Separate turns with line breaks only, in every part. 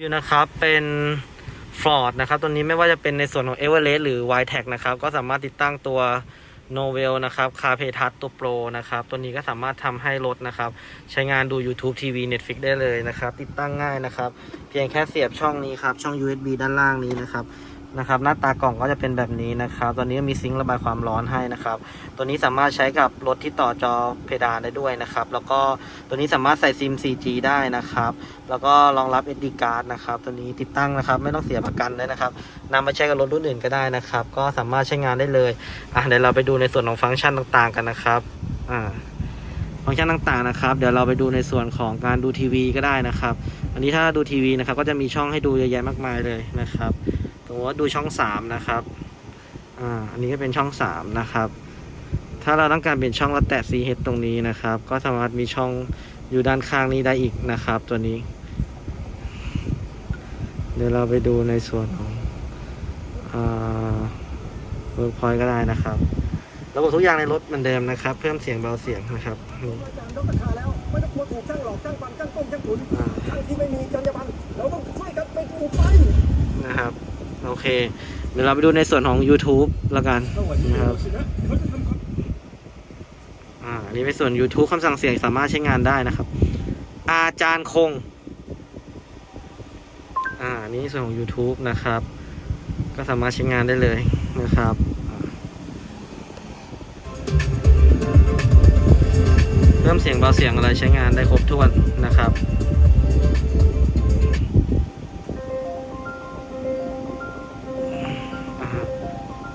วิวนะครับเป็นฟอร์ดนะครับตัวนี้ไม่ว่าจะเป็นในส่วนของ e v e r e s t หรือ y t e c นะครับก็สามารถติดตั้งตัว Novel นะครับ Car Play Touch ตัวโปรนะครับตัวนี้ก็สามารถทำให้รถนะครับใช้งานดู YouTube TV Netflix ได้เลยนะครับ ติดตั้งง่ายนะครับ เพียงแค่เสียบช่องนี้ครับช่อง USB ด้านล่างนี้นะครับ นะครับหน้าตากล่องก็จะเป็นแบบนี้นะครับ ตัวนี้มีซิงค์ระบายความร้อนให้นะครับ ตัวนี้สามารถใช้กับรถที่ต่อจอเพดานได้ด้วยนะครับ แล้วก็ตัวนี้สามารถใส่ซิม 4G ได้นะครับ แล้วก็รองรับ SD card นะครับ ตัวนี้ติดตั้งนะครับ ไม่ต้องเสียประกันเลยนะครับนำมาใช้กับรถรุ่นอื่นก็ได้นะครับ ก็สามารถใช้งานได้เลยอะเดี๋ยวเราไปดูในส่วนของฟังก์ชันต่างๆ กันนะครับอ่าฟังก์ชันต่างๆนะครับ เดี๋ยวเราไปดูในส่วนของการดูทีวีก็ได้นะครับ อันนี้ถ้าดูทีวีนะครับ ก็จะมีช่องให้ดูเยอะแยะมากมายเลยนะครับ มมติว่าดูช่องสามนะครับ อ่า อันนี้ก็เป็นช่องสามนะครับ ถ้าเราต้องการเปลี่ยนช่องเราแตะ CH ตรงนี้นะครับ ก็สามารถมีช่องอยู่ด้านข้างนี้ได้อีกนะครับ ตัวนี้ เดี๋ยวเราไปดูในส่วนของเวิร์กพอยต์ก็ได้นะครับ ระบบทุกอย่างในรถเหมือนเดิมนะครับ เพิ่มเสียงเบาเสียงนะครับนี่
อาจารย์ลดราคาแล้วไม่ต้องกลัวถูกช่างหลอกช่างฟันช่างต้มช่างตุ๋น
อ่า
ช่างที่ไม่มีจรรยาบรรณเรา
โอเค เดี๋ยวเราไปดูในส่วนของ YouTube แล้วกันนะครับอ่านนี้เป็นส่วน YouTube คำสั่งเสียงสามารถใช้งานได้นะครับ อาจารย์คง อ่านนี้ส่วนของ YouTube นะครับ ก็สามารถใช้งานได้เลยนะครับเริ่มเสียงเบาเสียงอะไรใช้งานได้ครบถ้วนนะครับ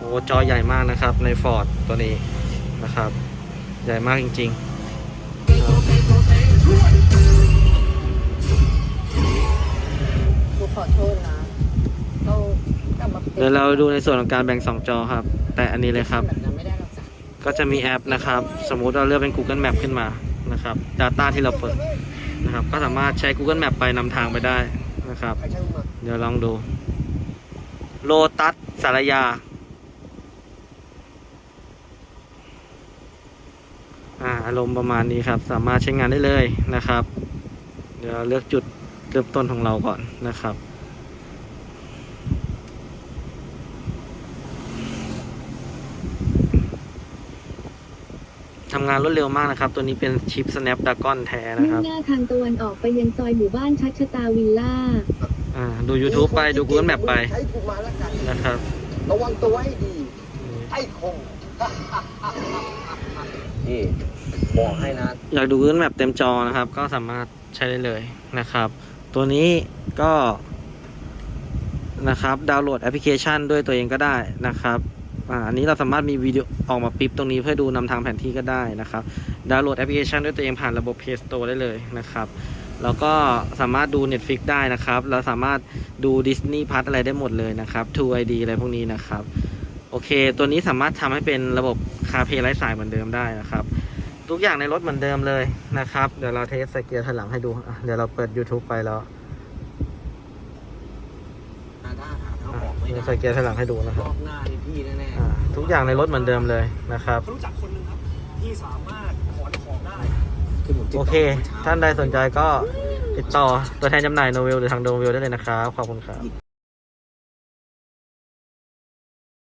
อ้จอใหญ่มากนะครับใน Ford ตัวนี้นะครับ ใหญ่มากจริง
หนูขอโทษนะต้องกลับมา
ๆเดี๋ยวเราดูในส่วนของการแบ่ง2จอครับ แต่อันนี้เลยครับ
แบบนั้นไม่ได้หรอกจ้ะ
ก็จะมีแอปนะครับ สมมุติเราเลือกเป็น Google Map ขึ้นมานะครับ Data ที่เราเปิดนะครับ ก็สามารถใช้ Google Map ไปนำทางไปได้นะครับ
ใครช่างมา
เดี๋ยวลองดู โลตัสสารยา อ่าอารมณ์ประมาณนี้ครับ สามารถใช้งานได้เลยนะครับ เดี๋ยวเราเลือกจุดเริ่มต้นของเราก่อนนะครับทำงานรวดเร็วมากนะครับ ตัวนี้เป็นชิป Snapdragon แท้นะ
มุ่
ค
ง
รับ
หน้าทางตะวันออกไปยังซอยหมู่บ้านชัชตาวิลล่า
อ่า ดู YouTube ไปดู Google Map ไป
ใช้ถูกมาแล้วกัน
นะครับ
ระวังตัวให้ดีไอ้คงี่บอกให้นะ
อยากดู Google Map เต็มจอนะครับ ก็สามารถใช้ได้เลยนะครับ ตัวนี้ก็นะครับดาวน์โหลดแอปพลิเคชันด้วยตัวเองก็ได้นะครับอันนี้เราสามารถมีวิดีโอออกมาปิ๊บตรงนี้เพื่อดูนำทางแผนที่ก็ได้นะครับดาวน์โหลดแอปพลิเคชันด้วยตัวเองผ่านระบบ Play Store ได้เลยนะครับแล้วก็สามารถดู Netflix ได้นะครับ เราสามารถดู Disney Plus อะไรได้หมดเลยนะครับ True ID อะไรพวกนี้นะครับ โอเค ตัวนี้สามารถทำให้เป็นระบบ CarPlay ไร้สายเหมือนเดิมได้นะครับ ทุกอย่างในรถเหมือนเดิมเลยนะครับ เดี๋ยวเราเทสสเกียร์ถอยหลังให้ดูอะเดี๋ยวเราเปิด YouTube ไปแล้ว
ถ้าหาทาง
อะ
ออกไม่
เดี๋ยว
ได้
ใส่เกียร์ถอยหลังให้ดูนะค
ร
รับ
อบหน้านี่พี่แน่
อ่าทุกอย่างในรถเหมือนเดิมเลยนะครับ
ๆรู้จักคนหนึงครับที่สามารถถอนของได้คือผมติด
โอ
ต่
เค ท่านใดสนใจก็ติดต่อตัวแทนจำหน่ายโนเวลหรือทางโดเวลได้เลยนะครับ ขอบคุณครับ